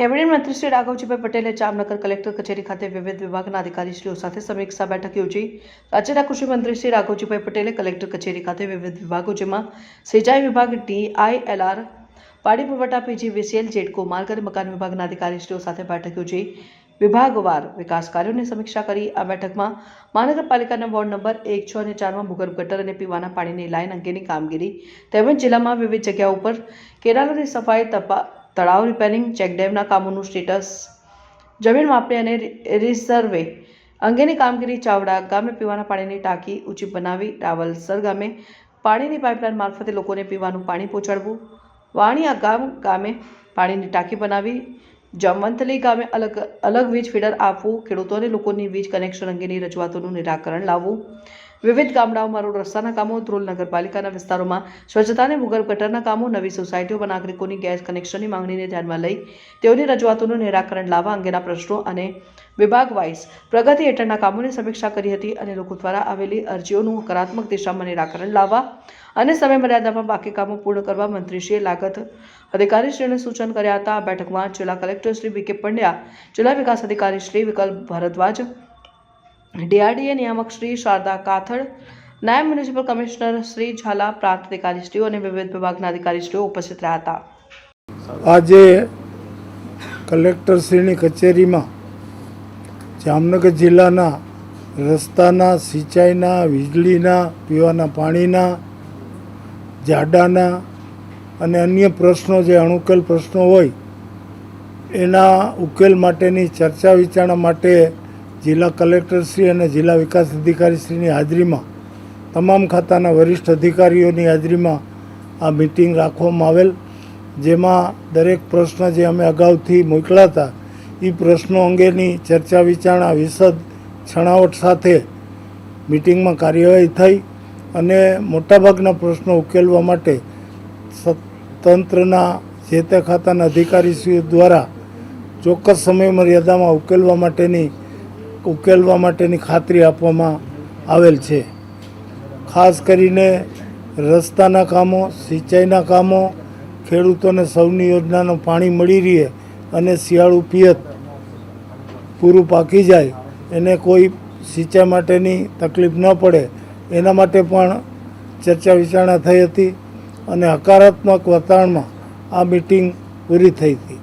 Cabinet મંત્રી શ્રી રાઘવજીભાઈ પટેલે Jamnagar collector કચેરી ખાતે વિવિધ વિભાગના અધિકારીશ્રીઓ સાથે સમીક્ષા બેઠક યોજી. રાજ્યના કૃષિ મંત્રી શ્રી રાઘવજીભાઈ પટેલે કલેક્ટર કચેરી ખાતે વિવિધ વિભાગો જેમાં સિંચાઈ વિભાગ, ડીઆઈએલઆર પાણી પુરવઠા, પીજીવીસીએલ જેડકો માર્ગ અને મકાન વિભાગના અધિકારીશ્રીઓ સાથે બેઠક યોજી. વિભાગવાર વિકાસ કાર્યોની સમીક્ષા કરી. આ બેઠકમાં મહાનગરપાલિકાના વોર્ડ નંબર એક, છ અને ચારમાં ભૂગર્ભ ગટર અને પીવાના પાણીની લાઇન અંગેની કામગીરી તેમજ જિલ્લામાં વિવિધ જગ્યાઓ ઉપર કેનાલોની સફાઈ તપા તળાવ રિપેરિંગ ચેકડેમના કામોનું સ્ટેટસ. જમીન માપણી અને રિસર્વે અંગેની કામગીરી ચાવડા ગામે પીવાના પાણીની ટાંકી ઊંચી બનાવી રાવલસર ગામે પાણીની પાઇપલાઇન મારફતે લોકોને પીવાનું પાણી પહોંચાડવું. વાણિયા ગામ, ગામે પાણીની ટાંકી બનાવી જમવંતલી ગામે અલગ અલગ વીજ ફીડર આપવું, ખેડૂતોને લોકોની વીજ કનેક્શન અંગેની રજૂઆતોનું નિરાકરણ લાવવું. વિવિધ ગામડાઓમાં રોડ રસ્તાના કામો ધ્રોલ નગરપાલિકાના વિસ્તારોમાં સ્વચ્છતા અને ભૂગર્ભ ગટરના કામો નવી સોસાયટીઓમાં નાગરિકોની ગેસ કનેક્શનની માંગણીને ધ્યાનમાં લઈ તેઓની રજૂઆતોનું નિરાકરણ લાવવા અંગેના પ્રશ્નો અને વિભાગ વાઇઝ પ્રગતિ હેઠળના કામોની સમીક્ષા કરી હતી અને લોકો દ્વારા આવેલી અરજીઓનું હકારાત્મક દિશામાં નિરાકરણ લાવવા અને સમયમર્યાદામાં બાકી કામો પૂર્ણ કરવા મંત્રીશ્રીએ લાગત અધિકારીશ્રીને સૂચન કર્યા હતા. આ બેઠકમાં જિલ્લા કલેક્ટર શ્રી વી કે પંડ્યા, જિલ્લા વિકાસ અધિકારી શ્રી વિકલ્પ ભરદ્વાજ ડીઆરડીએ નિયામક શ્રી શારદા કાથડ, નાયબ મ્યુનિસિપલ કમિશનર શ્રી ઝાલા પ્રાંત અધિકારીશ્રીઓ અને વિવિધ વિભાગના અધિકારીશ્રીઓ ઉપસ્થિત રહ્યા હતા. આજે કલેક્ટરશ્રીની કચેરીમાં જામનગર જિલ્લાના રસ્તાના, સિંચાઈના, વીજળીના, પીવાના પાણીના, જાડાના અને અન્ય પ્રશ્નો જે અણુકેલ પ્રશ્નો હોય, એના ઉકેલ માટેની ચર્ચા વિચારણા માટે જિલ્લા કલેક્ટરશ્રી અને જિલ્લા વિકાસ અધિકારીશ્રીની હાજરીમાં, તમામ ખાતાના વરિષ્ઠ અધિકારીઓની હાજરીમાં આ મિટિંગ રાખવામાં આવેલ, જેમાં દરેક પ્રશ્ન જે અમે અગાઉથી મોકલા હતા, એ પ્રશ્નો અંગેની ચર્ચા વિચારણા વિશદ છણાવટ સાથે મિટિંગમાં કાર્યવાહી થઈ અને મોટાભાગના પ્રશ્નો ઉકેલવા માટે તંત્રના જે તે ખાતાના અધિકારીશ્રીઓ દ્વારા ચોક્કસ સમય મર્યાદામાં ઉકેલવા માટેની ઉકેલવા માટેની ખાતરી આપવામાં આવેલ છે. ખાસ કરીને રસ્તાના કામો, સિંચાઈના કામો, ખેડૂતોને સૌની યોજનાનું પાણી મળી રહે અને શિયાળુ પિયત પૂરું પાકી જાય, એને કોઈ સિંચાઈ માટેની તકલીફ ન પડે. એના માટે પણ ચર્ચા વિચારણા થઈ હતી અને હકારાત્મક વાતાવરણમાં આ મિટિંગ પૂરી થઈ હતી.